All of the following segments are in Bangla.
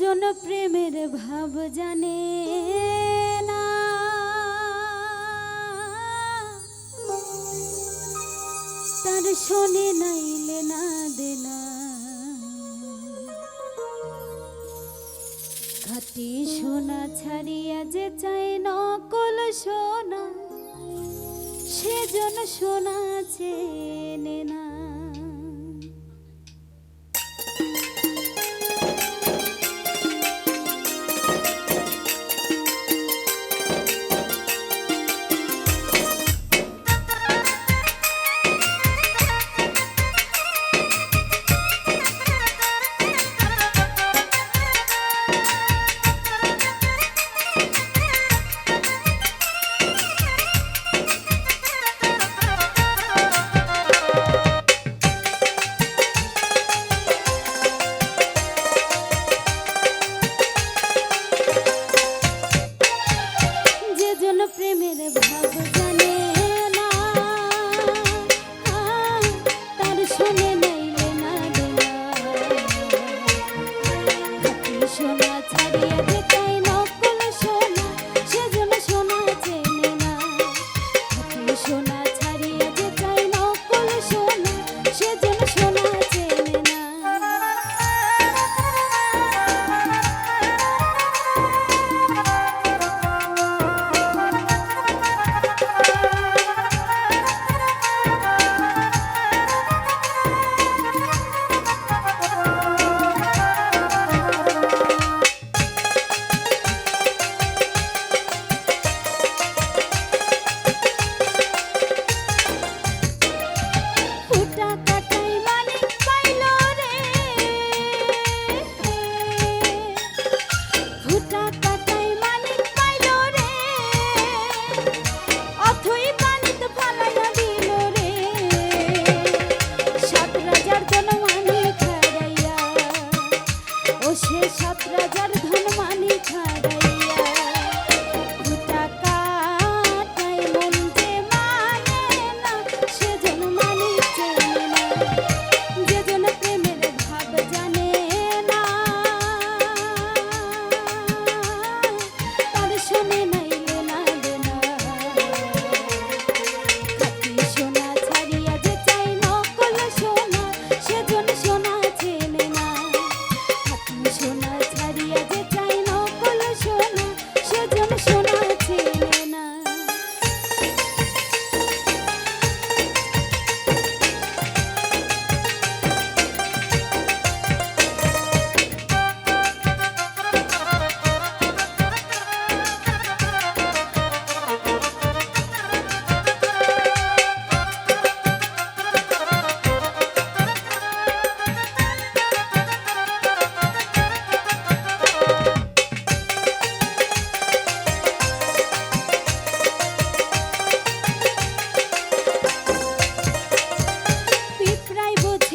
জন প্রেমের ভাব জানে না। তার শোনে নাইলে না দেনা। খাটি সোনা ছাড়িয়া যে চাই নকল সোনা, সেজন সোনা no, no, no.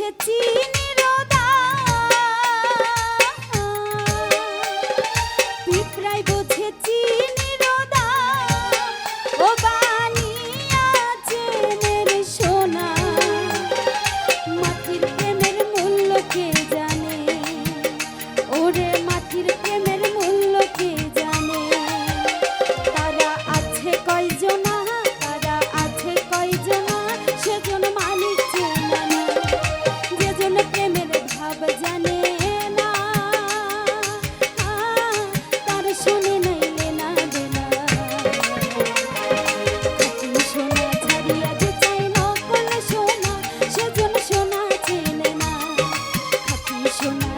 দেখেছি Christmas.